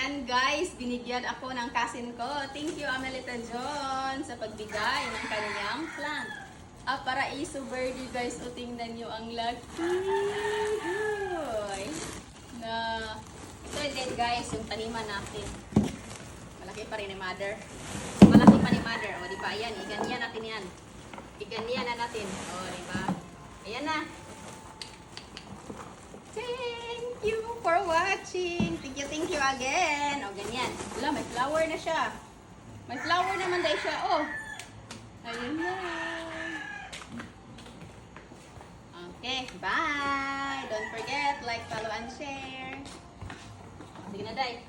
Ayan guys, binigyan ako ng cousin ko. Thank you Amelita John sa pagbigay ng kanyang plant. Ah, paraiso birdie guys. O tingnan nyo ang laki. Na, ito din guys, yung taniman natin. Malaki pa rin ni mother. Malaki pa ni mother. O, di ba? Ayan, iganyan natin yan. Iganyan na natin. O, di ba? Ayan na. Thank you for watching. Thank you, thank you again. O, ganyan. Wala, may flower na siya. May flower naman dahil siya. Oh. Ayun na. Okay, bye. Don't forget, like, follow, and share. Sige na, Day.